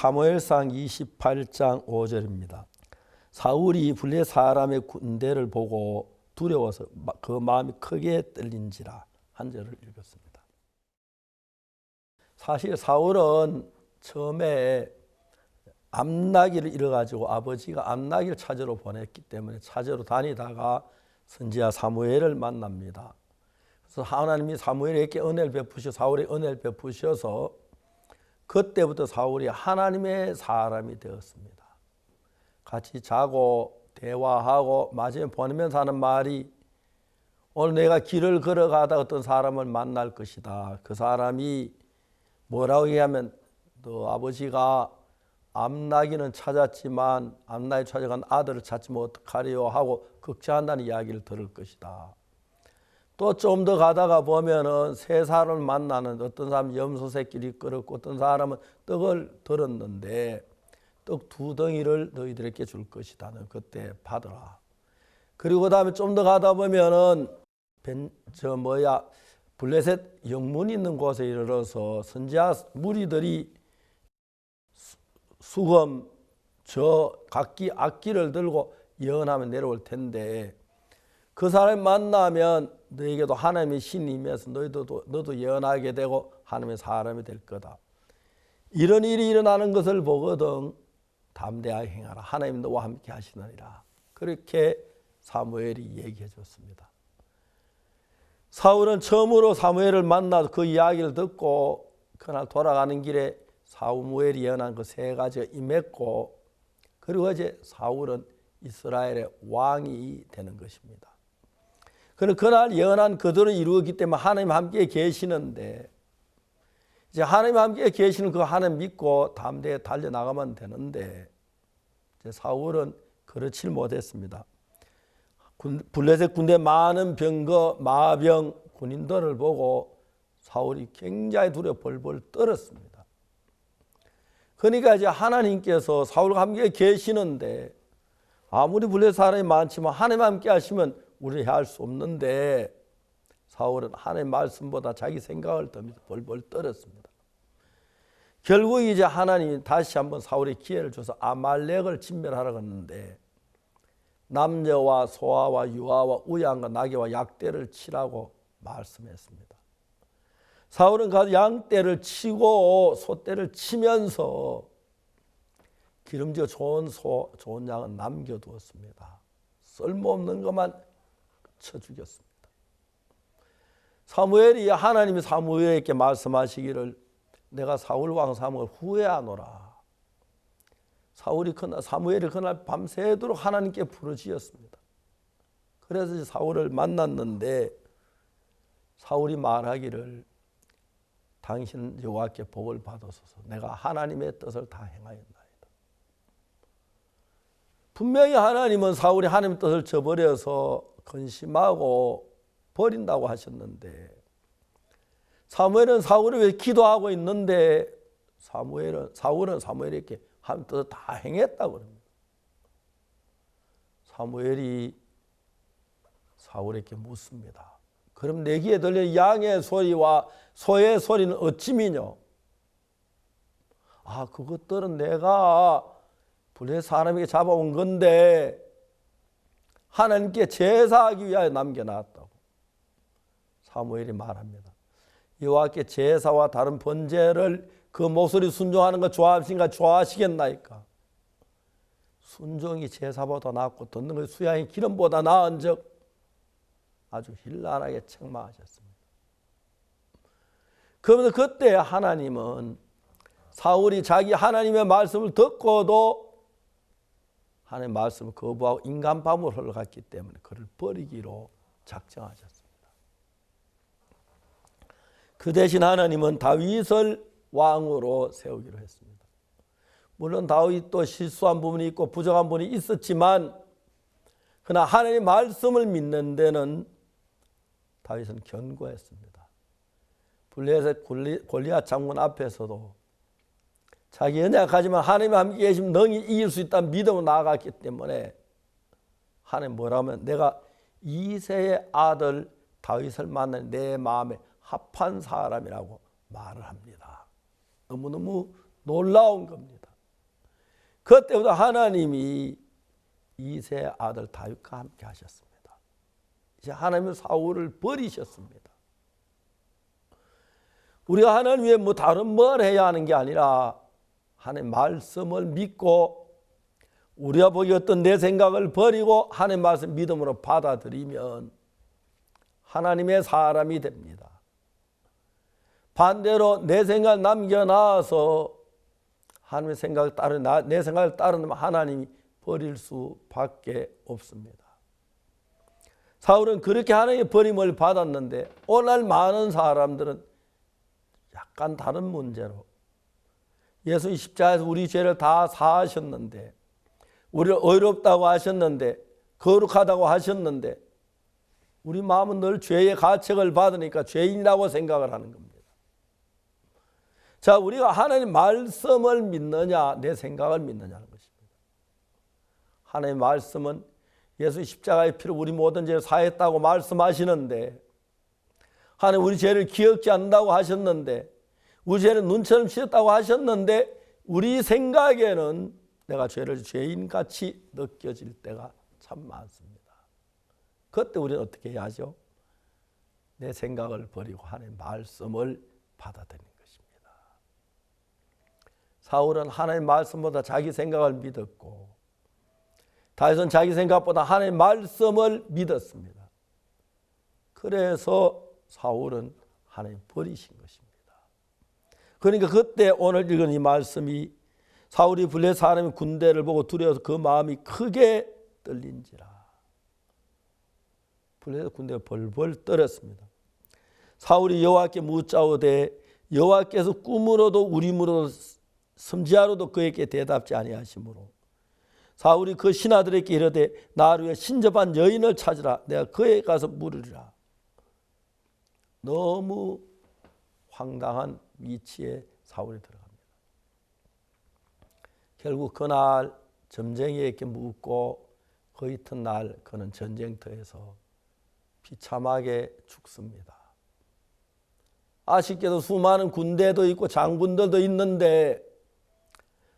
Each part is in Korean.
사무엘상 28장 5절입니다. 사울이 블레 사람의 군대를 보고 두려워서 마- 그 마음이 크게 떨린지라 한 절을 읽었습니다. 사실 사울은 처음에 암나기를 잃어가지고 아버지가 암나기를 찾으러 보냈기 때문에 찾으러 다니다가 선지자 사무엘을 만납니다. 그래서 하나님이 사무엘에게 은혜를 베푸셔 사울에 은혜를 베푸셔서 그때부터 사울이 하나님의 사람이 되었습니다. 같이 자고 대화하고 마지막에 보내면서 하는 말이 오늘 내가 길을 걸어가다 어떤 사람을 만날 것이다. 그 사람이 뭐라고 얘기하면 너 아버지가 암나기는 찾았지만 암나기 찾아간 아들을 찾지면 어떡하리요 하고 걱정한다는 이야기를 들을 것이다. 또 좀 더 가다가 보면은 세 사람을 만나는 어떤 사람은 염소 새끼를 끌었고 어떤 사람은 떡을 들었는데 떡 두 덩이를 너희들에게 줄 것이다. 너 그때 받으라. 그리고 그다음에 좀 더 가다 보면은 벤, 저 뭐야 블레셋 영문 있는 곳에 이르러서 선지자 무리들이 수- 수검 저 각기 악기를 들고 예언하면 내려올 텐데 그 사람 만나면 너에게도 하나님의 신이 임해서 너희도 너도 예언하게 되고 하나님의 사람이 될 거다. 이런 일이 일어나는 것을 보거든 담대하게 행하라. 하나님 너와 함께 하시느니라. 그렇게 사무엘이 얘기해 줬습니다. 사울은 처음으로 사무엘을 만나서 그 이야기를 듣고 그날 돌아가는 길에 사무엘이 예언한 그 세 가지가 임했고 그리고 이제 사울은 이스라엘의 왕이 되는 것입니다. 그는 그날 예언한 그들을 이루었기 때문에 하나님 함께 계시는데 이제 하나님 함께 계시는 그 하나님 믿고 담대에 달려 나가면 되는데 이제 사울은 그렇지 못했습니다. 군- 블레셋 군대 많은 병거 마병 군인들을 보고 사울이 굉장히 두려워 벌벌 떨었습니다. 그러니까 이제 하나님께서 사울과 함께 계시는데 아무리 블레셋 사람이 많지만 하나님 함께 하시면 우리 해할 수 없는데 사울은 하나님 말씀보다 자기 생각을 더면서 벌벌 떨었습니다. 결국 이제 하나님이 다시 한번 사울에 기회를 줘서 아말렉을 진멸하라고 했는데 남녀와 소아와 유아와 우양과 나귀와 약대를 치라고 말씀했습니다. 사울은 가서 양떼를 치고 소떼를 치면서 기름져 좋은 소, 좋은 양은 남겨두었습니다. 쓸모없는 것만 쳐 죽였습니다. 사무엘이 하나님이 사무엘에게 말씀하시기를 내가 사울 왕 사무엘 후회하노라. 사울이 그날 사무엘이 그날 밤새도록 하나님께 부르짖었습니다. 그래서 사울을 만났는데 사울이 말하기를 당신 여호와께 복을 받으소서. 내가 하나님의 뜻을 다 행하였나이다. 분명히 하나님은 사울이 하나님의 뜻을 저버려서 근심하고 버린다고 하셨는데 사무엘은 사울을 왜 기도하고 있는데 사무엘은 사울은 사무엘에게 하나님 뜻을 다 행했다고 합니다. 사무엘이 사울에게 묻습니다. 그럼 내 귀에 들리는 양의 소리와 소의 소리는 어찌미뇨? 아, 그것들은 내가 불의 사람에게 잡아온 건데 하나님께 제사하기 위하여 남겨놨다고 사무엘이 말합니다. 여호와께 제사와 다른 번제를 그 목소리 순종하는 거 좋아하시니까 좋아하시겠나이까? 순종이 제사보다 낫고 듣는 것 수양이 기름보다 나은즉 아주 힐난하게 책망하셨습니다. 그러면서 그때 하나님은 사울이 자기 하나님의 말씀을 듣고도 하나님의 말씀을 거부하고 인간밤을 흘러갔기 때문에 그를 버리기로 작정하셨습니다. 그 대신 하나님은 다윗을 왕으로 세우기로 했습니다. 물론 다윗도 실수한 부분이 있고 부족한 부분이 있었지만 그러나 하나님의 말씀을 믿는 데는 다윗은 견고했습니다. 블레셋 골리앗 장군 앞에서도 자기 연약하지만 하나님 함께 계시면 능히 이길 수 있다는 믿음으로 나아갔기 때문에 하나님 뭐라면 내가 이세의 아들 다윗을 만난 내 마음에 합한 사람이라고 말을 합니다. 너무너무 놀라운 겁니다. 그때부터 하나님이 이세 아들 다윗과 함께 하셨습니다. 이제 하나님은 사울을 버리셨습니다. 우리가 하나님 위에 뭐 다른 뭘 해야 하는 게 아니라 하나님 말씀을 믿고 우리가 보기 어떤 내 생각을 버리고 하나님 말씀 믿음으로 받아들이면 하나님의 사람이 됩니다. 반대로 내 생각 남겨놔서 하나님의 생각을 따르 내 생각을 따르면 하나님이 버릴 수밖에 없습니다. 사울은 그렇게 하나님의 버림을 받았는데 오늘 많은 사람들은 약간 다른 문제로 예수님 십자가에서 우리 죄를 다 사하셨는데 우리를 의롭다고 하셨는데 거룩하다고 하셨는데 우리 마음은 늘 죄의 가책을 받으니까 죄인이라고 생각을 하는 겁니다. 자, 우리가 하나님 말씀을 믿느냐, 내 생각을 믿느냐는 것입니다. 하나님 말씀은 예수 십자가의 피로 우리 모든 죄를 사했다고 말씀하시는데 하나님 우리 죄를 기억지 않는다고 하셨는데 우리 죄를 눈처럼 씻었다고 하셨는데 우리 생각에는 내가 죄를 죄인같이 느껴질 때가 참 많습니다. 그때 우리는 어떻게 해야죠? 내 생각을 버리고 하나님 말씀을 받아들이는 것입니다. 사울은 하나님 말씀보다 자기 생각을 믿었고 다윗은 자기 생각보다 하나님 말씀을 믿었습니다. 그래서 사울은 하나님 버리신 것입니다. 그러니까 그때 오늘 읽은 이 말씀이 사울이 블레 사람의 군대를 보고 두려워서 그 마음이 크게 떨린지라. 블레 군대가 벌벌 떨었습니다. 사울이 여호와께 묻자오되 여호와께서 꿈으로도 우림으로도 섬지하로도 그에게 대답지 아니하시므로 사울이 그 신하들에게 이르되 나를 위해 신접한 여인을 찾으라 내가 그에 가서 물으리라. 너무 황당한 위치에 사울이 들어갑니다. 결국 그날 점쟁이에게 묻고 그 이튿날 그는 전쟁터에서 비참하게 죽습니다. 아쉽게도 수많은 군대도 있고 장군들도 있는데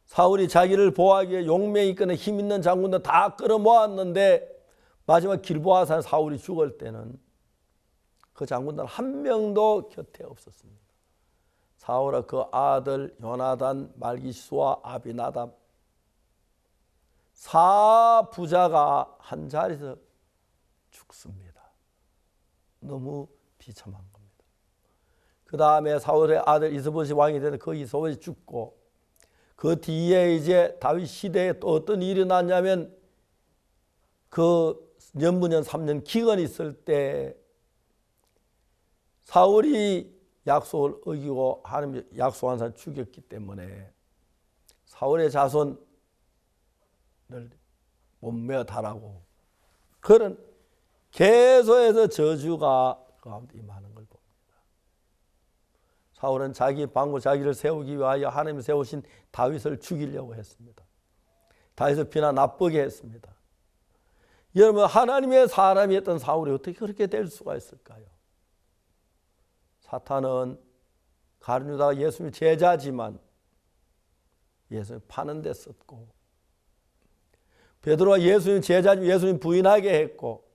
사울이 자기를 보호하기 위해 용맹 있거나 힘 있는 장군들 다 끌어모았는데 마지막 길보아산 사울이 죽을 때는 그 장군들 한 명도 곁에 없었습니다. 사울의 그 아들 요나단, 말기수와 아비나답 사 부자가 한 자리에서 죽습니다. 너무 비참한 겁니다. 그 다음에 사울의 아들 이스보시 왕이 되는 그 이스보시 죽고 그 뒤에 이제 다윗 시대에 또 어떤 일이 일어났냐면 그 년무년 3년 기근이 있을 때 사울이 약속을 어기고 하나님 약속한 사람 죽였기 때문에 사울의 자손을 못매어 달하고 그런 계속해서 저주가 그 가운데 임하는 걸 봅니다. 사울은 자기 방구 자기를 세우기 위하여 하나님 세우신 다윗을 죽이려고 했습니다. 다윗을 비나 나쁘게 했습니다. 여러분 하나님의 사람이었던 사울이 어떻게 그렇게 될 수가 있을까요? 사탄은 가룟 유다가 예수님 제자지만 예수님 파는 데 썼고 베드로가 예수님 제자지 예수님 부인하게 했고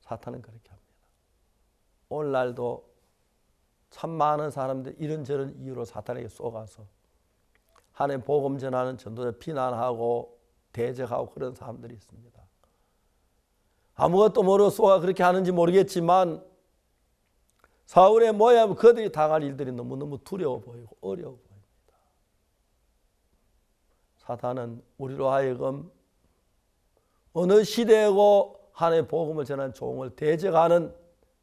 사탄은 그렇게 합니다. 오늘날도 참 많은 사람들 이런저런 이유로 사탄에게 쏘가서 하나님 복음 전하는 전도자 비난하고 대적하고 그런 사람들이 있습니다. 아무것도 모르고 쏘가 그렇게 하는지 모르겠지만 사울의 모양 그들이 당할 일들이 너무너무 두려워 보이고 어려워 보입니다. 사탄은 우리로 하여금 어느 시대고 하나님의 복음을 전하는 종을 대적하는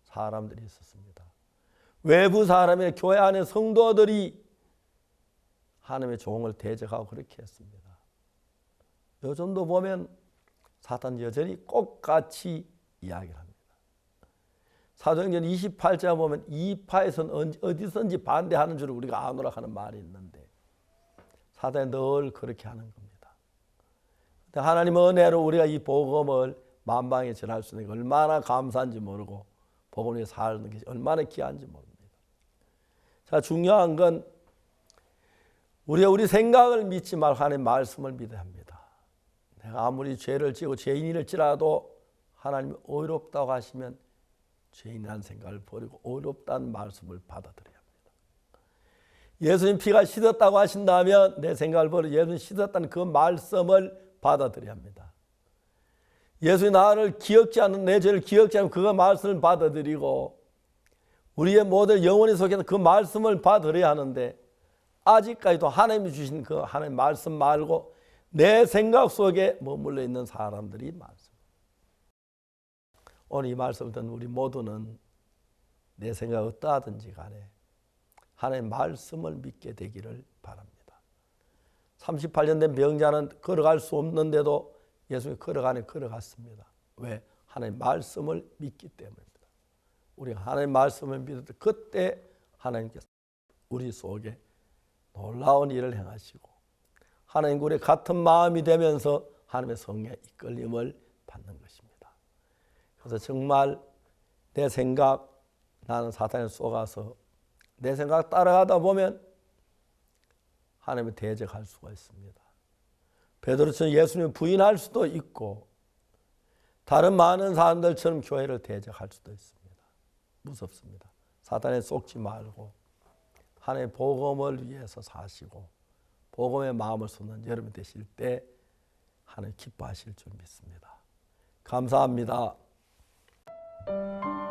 사람들이 있었습니다. 외부 사람의 교회 안의 성도들이 하나님의 종을 대적하고 그렇게 했습니다. 요즘도 보면 사탄 여전히 꼭같이 이야기를 합니다. 사도행전 28장 보면 이파에서는 어디선지 반대하는 줄 우리가 아노라 하는 말이 있는데 사단이 늘 그렇게 하는 겁니다. 하나님의 은혜로 우리가 이 복음을 만방에 전할 수 있는 게 얼마나 감사한지 모르고 복음에 사는 것이 얼마나 귀한지 모릅니다. 자 중요한 건 우리가 우리 생각을 믿지 말고 하나님 말씀을 믿어야 합니다. 내가 아무리 죄를 지고 죄인일지라도 하나님이 의롭다고 하시면 죄인이라는 생각을 버리고 의롭다는 말씀을 받아들여야 합니다. 예수님 피가 씻었다고 하신다면 내 생각을 버리고 예수님 씻었다는 그 말씀을 받아들여야 합니다. 예수님 나를 기억지 않는 내 죄를 기억지 않는 그 말씀을 받아들이고 우리의 모든 영혼이 속에서 그 말씀을 받아들여야 하는데 아직까지도 하나님이 주신 그 하나님 말씀 말고 내 생각 속에 머물러 있는 사람들이 많습니다. 오늘 이 말씀을 듣는 우리 모두는 내 생각 어떠하든지 간에 하나님 말씀을 믿게 되기를 바랍니다. 38년 된 병자는 걸어갈 수 없는데도 예수님이 걸어가네 걸어갔습니다. 왜? 하나님 말씀을 믿기 때문입니다. 우리가 하나님 말씀을 믿을 때 그때 하나님께서 우리 속에 놀라운 일을 행하시고 하나님과 우리 같은 마음이 되면서 하나님의 성령의 이끌림을 받는 것입니다. 그래서 정말 내 생각 나는 사탄에 속아서 내 생각 따라가다 보면 하나님을 대적할 수가 있습니다. 베드로처럼 예수님 부인할 수도 있고 다른 많은 사람들처럼 교회를 대적할 수도 있습니다. 무섭습니다. 사탄에 속지 말고 하나님의 복음을 위해서 사시고 복음의 마음을 쏟는 여러분 되실 때 하나님 기뻐하실 줄 믿습니다. 감사합니다. Bye.